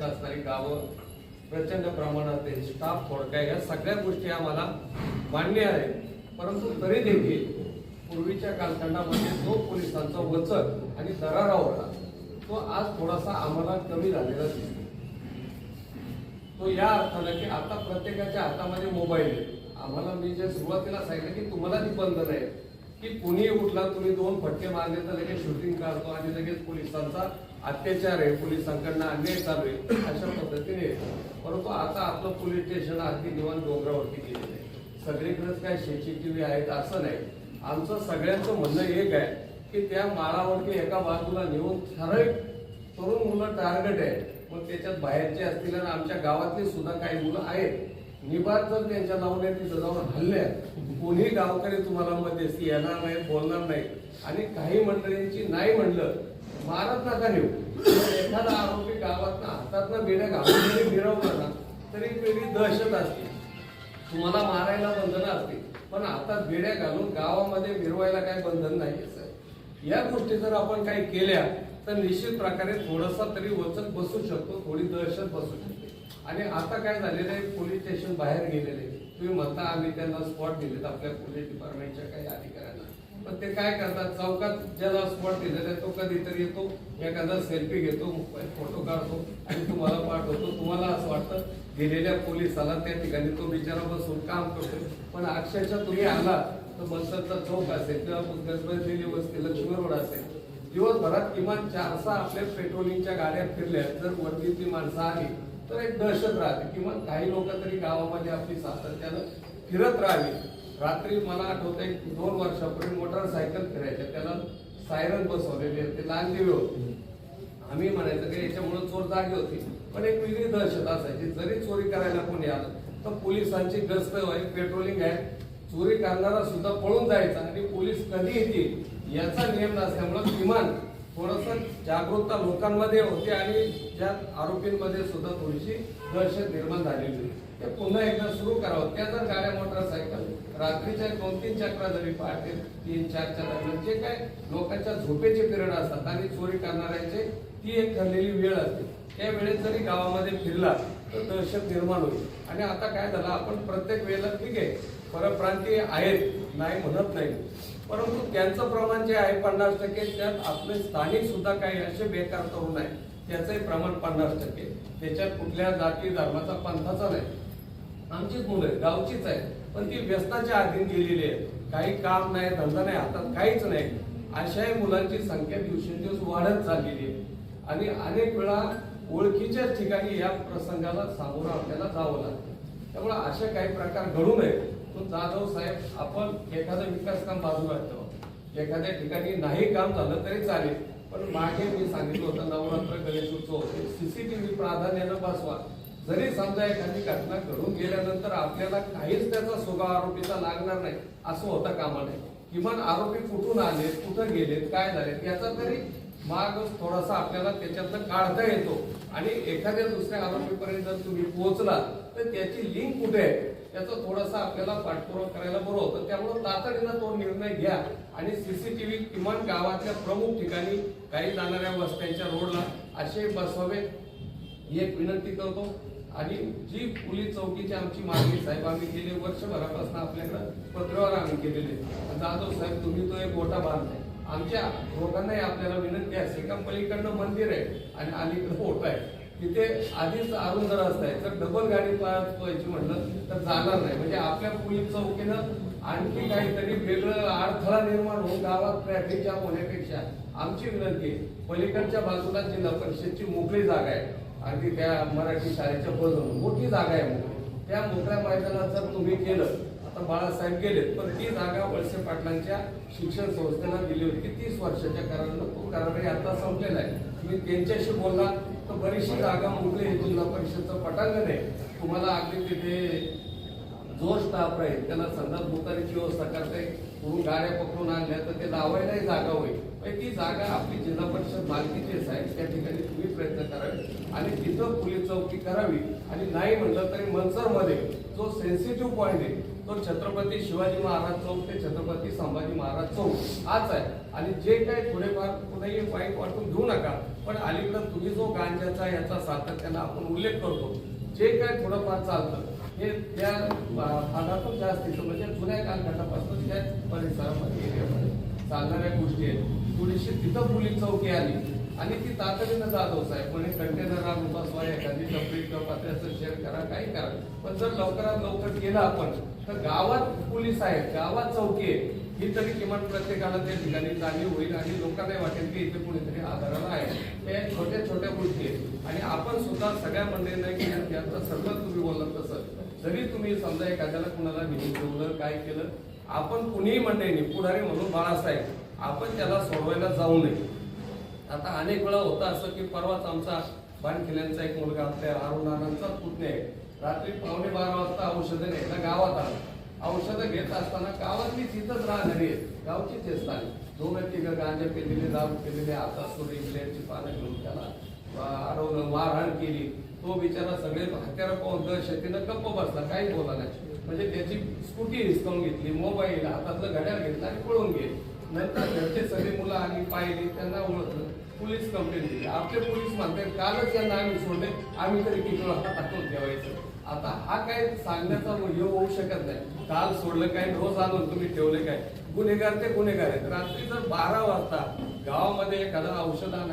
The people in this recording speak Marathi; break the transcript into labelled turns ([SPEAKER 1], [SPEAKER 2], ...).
[SPEAKER 1] येत असणारी गावं प्रचंड प्रमाणात आहे स्टाफ थोडक्या या सगळ्या गोष्टी आम्हाला मान्य आहेत. परंतु तरी देखील पूर्वीच्या कालखंडामध्ये जो पोलिसांचा वचक आणि दरारा होता तो आज थोडासा आम्हाला कमी झालेला दिसतो तो या अर्थानं की आता प्रत्येकाच्या हातामध्ये मोबाईल आहे. आम्हाला मी जे सुरुवातीला सांगितलं की तुम्हाला ती बंधन आहे की कुणीही उठला तुम्ही दोन फटके मारले तर लगेच शूटिंग करतो आणि लगेच पोलिसांचा अत्याचार आहे पोलिसांकडनं अन्याय चालू आहे अशा पद्धतीने परंतु आता आपलं पोलीस स्टेशन अगदी निवांत डोंगरावरती गेलेलं आहे. सगळीकडेच काय सीसीटीव्ही आहेत असं नाही. आमचं सगळ्यांचं म्हणणं एक आहे की त्या माळावरती एका बाजूला नेऊन ठराविक तरुण मुलं टार्गेट आहे. मग त्याच्यात बाहेरचे असतील आणि आमच्या गावातले सुद्धा काही मुलं आहेत. निबाद जर त्यांच्या नावाने तिथं जाऊन हल्ल्या कोणी गावकरी तुम्हाला मध्यस्थी येणार नाही बोलणार नाही. आणि काही मंडळींची नाही म्हणलं मारत नका नेऊ. एखादा आरोपी गावात हातातनं बेड्या घालून जरी मिरवला ना तरी वेगळी दहशत असते. तुम्हाला मारायला बंधन असते पण आता बेड्या घालून गावामध्ये फिरवायला काही बंधन नाही सर. या गोष्टी जर आपण काही केल्या तर निश्चित प्रकारे थोडासा तरी वचक बसू शकतो थोडी दहशत बसू शकते. आणि आता काय झालेलं आहे पोलीस स्टेशन बाहेर गेलेले. तुम्ही म्हणता आम्ही त्यांना स्पॉट दिलेत आपल्या पोलीस डिपार्टमेंटच्या काही अधिकाऱ्यांना. पण ते काय करतात? चौकात ज्याला स्पॉट दिलेला तो कधीतरी येतो. एखादा सेल्फी घेतो फोटो काढतो आणि तुम्हाला पाठवतो. तुम्हाला असं वाटतं गेलेल्या पोलिसाला त्या ठिकाणी तो बिचारा बसून काम करतो. पण अक्षरशः तुम्ही आला तर बसचा चौक असेल किंवा गजबजलेली वस्ती लक्ष्मी रोड असेल. दिवसभरात किमान चार सहा आपल्या पेट्रोलिंगच्या गाड्या फिरल्या जर वर्दीतली माणसं आली तर एक दहशत राहते. किंवा काही लोक तरी गावामध्ये आपली सातत्यानं फिरत राहावी रात्री मला आठवत एक दोन वर्षापूर्वी मोटरसायकल फिरायच्या त्याला सायरन बसवलेले ते लहान दिवे होते. आम्ही म्हणायचं की याच्यामुळे चोर जागे होती. पण एक वेगळी दहशत असायची. जरी चोरी करायला कोणी आलं तर पोलिसांची गस्त आहे पेट्रोलिंग आहे. चोरी करणारा सुद्धा पळून जायचा आणि पोलीस कधी येतील याचा नियम नसल्यामुळं किमान थोडस जागरूकता लोकांमध्ये होते आणि ज्या आरोपींमध्ये सुद्धा थोडीशी दहशत निर्माण झालेली होती. ते पुन्हा एकदा सुरू करावं. त्या जर गाड्या मोटरसायकल रात्रीच्या दोन तीन चक्रा जरी पहाटे तीन चारच्या दरम्यान जे काय? लोकांच्या झोपेचे पिरियड असतात आणि चोरी करणाऱ्यांचे ती एक ठरलेली वेळ असते. त्या वेळेत जरी गावामध्ये फिरला तर दहशत निर्माण होईल. आणि आता काय झालं? आपण प्रत्येक वेळेला ठीक आहे. परप्रांतीय आहेत नाही म्हणत नाही. परंतु त्यांचं प्रमाण जे आहे पन्नास टक्के त्यात आपले स्थानिक सुद्धा काही असे बेकार तरुण आहे त्याचंही प्रमाण पन्नास टक्के. त्याच्यात कुठल्या जाती धर्माचा पंथाचा नाही. आमचीच मुलं आहेत गावचीच आहे पण ती व्यसनाच्या अधीन गेलेली आहे काही काम नाही धंदा नाही हातात काहीच नाही. अशाही मुलांची संख्या दिवसेंदिवस वाढत चाललेली आहे. आणि अनेक वेळा ओळखीच्याच ठिकाणी या प्रसंगाला सामोरं आपल्याला जावं लागतं. त्यामुळे असे काही प्रकार घडू नये. तो जाधव साहेब आपण एखादं विकास काम बाजूला ठेवा. एखाद्या ठिकाणी नाही काम झालं तरी चालेल. पण मागे मी सांगितलं होतं नवरात्र गणेश उत्सव होते. सीसीटीव्ही प्राधान्यानं बसवा. जरी समजा एखादी घटना घडून गेल्यानंतर आपल्याला काहीच त्याचा सुगा आरोपीचा लागणार नाही. असं होता कामा नये किमान आरोपी कुठून आले कुठं गेलेत काय झालेत याचा तरी मार्ग थोडासा आपल्याला त्याच्यातनं काढता येतो. आणि एखाद्या दुसऱ्या आरोपीपर्यंत जर तुम्ही पोहोचला तर त्याची लिंक कुठे आहे? त्याचा थोडासा आपल्याला पाठपुरावा करायला बरं होतं. त्यामुळे तातडीनं तो निर्णय घ्या आणि सीसीटीव्ही किमान गावातल्या प्रमुख ठिकाणी काही जाणाऱ्या वस्त्यांच्या रोडला असे बसवावे. एक विनंती करतो. आणि जी पोलीस चौकीची आमची मागणी साहेब आम्ही गेले वर्षभरापासून आपल्याकडं पत्रावर आम्ही केलेले. जाधव साहेब तुम्ही तो एक मोठा बांधलाय आमच्या लोकांनाही आपल्याला विनंती असते का पलीकडनं मंदिर आहे आणि अलीकडं ओटा आहे. तिथे आधीच अरुंद रस्ता आहे. तर डबल गाडी पाहायची म्हटलं तर जाणार नाही. म्हणजे आपल्या पोलीस चौकीनं आणखी काहीतरी वेगळं अडथळा निर्माण होऊन गावात ट्रॅफिक जाम होण्यापेक्षा आमची विनंती आहे, पलीकडच्या बाजूला जिल्हा परिषदची मोकळी जागा आहे. अगदी त्या मराठी शाळेच्या बाजूला मोठी जागा आहे त्या मोकळ्या मैदानात जर तुम्ही केलं आता बाळासाहेब गेलेत पण ती जागा वळसे पाटलांच्या शिक्षण संस्थेला दिली होती. की तीस वर्षाच्या करारानं तो करारही आता संपलेला आहे. तुम्ही त्यांच्याशी बोलला तर बरीचशी जागा मोकळी आहे. जिल्हा परिषदचं पटांगण आहे. तुम्हाला अगदी तिथे जो स्टाफ राहील. त्याला संदर्भ भूतारीची व्यवस्था करता येईल. म्हणून गाड्या पकडून आणल्या तर ते लावायलाही जागा होईल. ती जागा आपली जिल्हा परिषद मालकीचीच आहे त्या ठिकाणी तुम्ही प्रयत्न करावे. आणि तिथं पोलीस चौकी करावी. आणि नाही म्हटलं तरी मनसरमध्ये जो सेन्सिटिव्ह पॉईंट आहे तो छत्रपती शिवाजी महाराज चौक ते छत्रपती संभाजी महाराज चौक हाच आहे. आणि जे काही थोडेफार कुठेही वाईट वाटून घेऊ नका पण अलीकडं तुम्ही जो गांजाचा याचा सातत्यानं आपण उल्लेख करतो जे काय थोडंफार चालतं हे त्या भागातून जास्तीचं म्हणजे जुन्या कालखंडापासून त्या परिसरामध्ये एरियामध्ये चालणाऱ्या गोष्टी आहेत. थोडीशी तिथं पोलीस चौकी आली आणि ती तातडीनं जाधव साहेब. म्हणे कंटेनर उपास बसवा एखादी टपरी किंवा पत्र्याचं शेअर करा काही करा. पण जर लवकरात लवकर केलं आपण तर गावात पोलीस आहेत गावात चौकी आहे. ही तरी किमान प्रत्येकाला त्या ठिकाणी जाणीव होईल आणि लोकांना वाटेल की इथे कुणीतरी आधाराला आहे. हे छोट्या छोट्या गोष्टी आहेत. आणि आपण सुद्धा सगळ्या मंडळींना की याचं सर्व तुम्ही बोलत तसं. जरी तुम्ही समजा एखाद्याला कुणाला घेऊन ठेवलं काय केलं आपण कुणीही मंडळींनी पुढारी म्हणून बाळासाहेब. आपण त्याला सोडवायला जाऊ नये. आता अनेक वेळा होतं असं की परवाच आमचा बाणखिल्यांचा एक मुलगा आपल्या अरुण पुतणे आहे. रात्री पावणे बारा वाजता औषधं घ्यायला गावात आला. औषधं घेत असताना गावातली तिथंच राहणारी आहेत गावचीच असतात दोन तिघं गांजे पेलेले दारू पेलेले आता सुरी इंग्लंडची पानं घेऊन त्याला अडवलं मारहाण केली. तो बिचारा सगळे हत्यारं पाहून दहशतीनं गप्प बसला. काही बोला नाही. म्हणजे त्याची स्कूटी हिसकावून घेतली मोबाईल हातातलं घड्याळ घेतलं आणि पळून गेले. नंतर घरचे सगळे मुलं आली पाहिली त्यांना ओळखलं. पोलीस कंप्लेंट दिली. आपले पोलीस म्हणतात कालच यांना आम्ही सोडले आम्ही तरी किती वेळा टाकून ठेवायचं. आता हा काय सांगण्याचा हे होऊ शकत नाही. काल सोडलं काय रोज आणून तुम्ही ठेवले काय? गुन्हेगार ते गुन्हेगार आहेत. रात्री जर बारा वाजता गावामध्ये एखादा औषध आणायचं